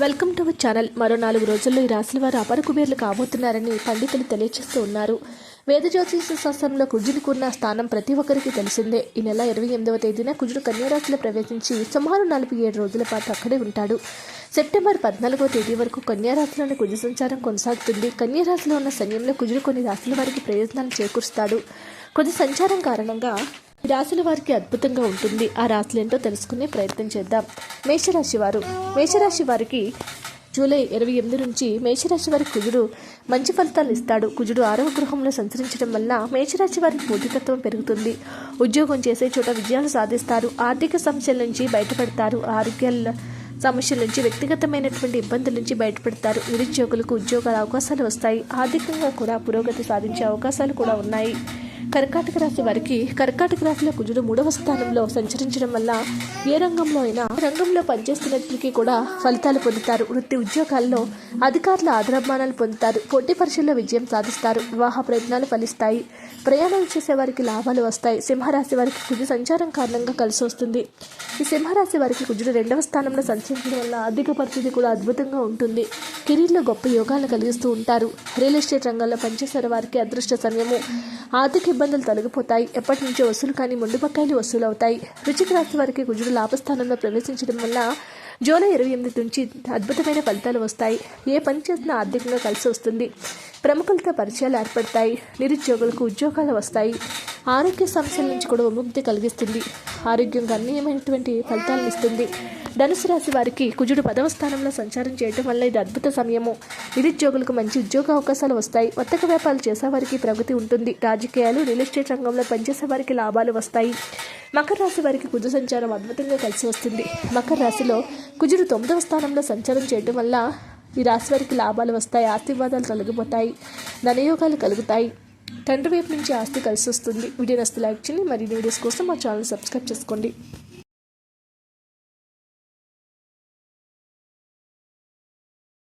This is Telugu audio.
Welcome to our channel. మరో నాలుగు రోజుల్లో ఈ రాశుల వారు అపర కుబేర్లు కాబోతున్నారని పండితులు తెలియజేస్తూ ఉన్నారు. వేద జ్యోతిష శాస్త్రంలో కుజుడికి ఉన్న స్థానం ప్రతి ఒక్కరికి తెలిసిందే. ఈ నెల ఇరవై ఎనిమిదవ తేదీన కుజుడు కన్యారాశిలో ప్రవేశించి సుమారు నలభై ఏడు రోజుల పాటు అక్కడే ఉంటాడు. సెప్టెంబర్ పద్నాలుగో తేదీ వరకు కన్యారాశిలోని కుజు సంచారం కొనసాగుతుంది. కన్యారాశిలో ఉన్న సమయంలో కుజుడు కొన్ని రాశుల వారికి ప్రయోజనాలు చేకూరుస్తాడు. కొద్ది సంచారం కారణంగా రాశుల వారికి అద్భుతంగా ఉంటుంది. ఆ రాశులు ఏంటో తెలుసుకునే ప్రయత్నం చేద్దాం. మేషరాశి వారు. మేషరాశి వారికి జూలై ఇరవై ఎనిమిది నుంచి మేషరాశి వారికి కుజుడు మంచి ఫలితాలు ఇస్తాడు. కుజుడు ఆరవ గృహంలో సంచరించడం వల్ల మేషరాశి వారికి పోటీతత్వం పెరుగుతుంది. ఉద్యోగం చేసే చోట విజయాలు సాధిస్తారు. ఆర్థిక సమస్యల నుంచి బయటపడతారు. ఆరోగ్యాల సమస్యల నుంచి వ్యక్తిగతమైనటువంటి ఇబ్బందుల నుంచి బయటపడతారు. నిరుద్యోగులకు ఉద్యోగాల అవకాశాలు వస్తాయి. ఆర్థికంగా కూడా పురోగతి సాధించే అవకాశాలు కూడా ఉన్నాయి. కర్కాటక రాశి వారికి కర్కాటక రాశిలో కుజుడు మూడవ స్థానంలో సంచరించడం వల్ల ఏ రంగంలో అయినా రంగంలో పనిచేస్తున్నప్పటికీ కూడా ఫలితాలు పొందుతారు. వృత్తి ఉద్యోగాల్లో అధికారుల ఆదరమానాలు పొందుతారు. పోటీ పరీక్షల్లో విజయం సాధిస్తారు. వివాహ ప్రయత్నాలు ఫలిస్తాయి. ప్రయాణాలు చేసే వారికి లాభాలు వస్తాయి. సింహరాశి వారికి కుజు సంచారం కారణంగా కలిసి వస్తుంది. ఈ సింహరాశి వారికి కుజుడు రెండవ స్థానంలో సంచరించడం వల్ల ఆర్థిక పరిస్థితి కూడా అద్భుతంగా ఉంటుంది. కెరీర్లో గొప్ప యోగాలు కలిగిస్తూ ఉంటారు. రియల్ ఎస్టేట్ రంగంలో పనిచేసే వారికి అదృష్ట సమయము. ఆర్థిక ఇబ్బందులు తొలగిపోతాయి. ఎప్పటి నుంచో వసూలు కానీ ముందు బకాయిలు వసూలు అవుతాయి రుచిక రాశి వారికి గుజుడు లాభస్థానంలో ప్రవేశించడం వల్ల జూలై ఇరవై ఎనిమిది నుంచి అద్భుతమైన ఫలితాలు వస్తాయి. ఏ పని చేసినా ఆర్థికంగా కలిసి వస్తుంది. ప్రముఖులతో పరిచయాలు ఏర్పడతాయి. నిరుద్యోగులకు ఉద్యోగాలు వస్తాయి. ఆరోగ్య సమస్యల నుంచి కూడా విముక్తి కలిగిస్తుంది. ఆరోగ్యం గణనీయమైనటువంటి ఫలితాలను ఇస్తుంది. ధనుసు రాశి వారికి కుజుడు పదవ స్థానంలో సంచారం చేయడం వల్ల ఇది అద్భుత సమయము. నిరుద్యోగులకు మంచి ఉద్యోగ అవకాశాలు వస్తాయి. వర్తక వ్యాపారాలు చేసేవారికి ప్రగతి ఉంటుంది. రాజకీయాలు రియల్ ఎస్టేట్ రంగంలో పనిచేసే వారికి లాభాలు వస్తాయి. మకర రాశి వారికి కుజు సంచారం అద్భుతంగా కలిసి వస్తుంది. మకర రాశిలో కుజుడు తొమ్మిదవ స్థానంలో సంచారం చేయడం వల్ల ఈ రాశి వారికి లాభాలు వస్తాయి. ఆశీర్వాదాలు తొలగిపోతాయి. ధనయోగాలు కలుగుతాయి. తండ్రి వైపు నుంచి ఆస్తి కలిసి వస్తుంది. వీడియో నస్తు లైక్ చేయండి. మరిన్ని వీడియోస్ కోసం మా ఛానల్ సబ్స్క్రైబ్ చేసుకోండి.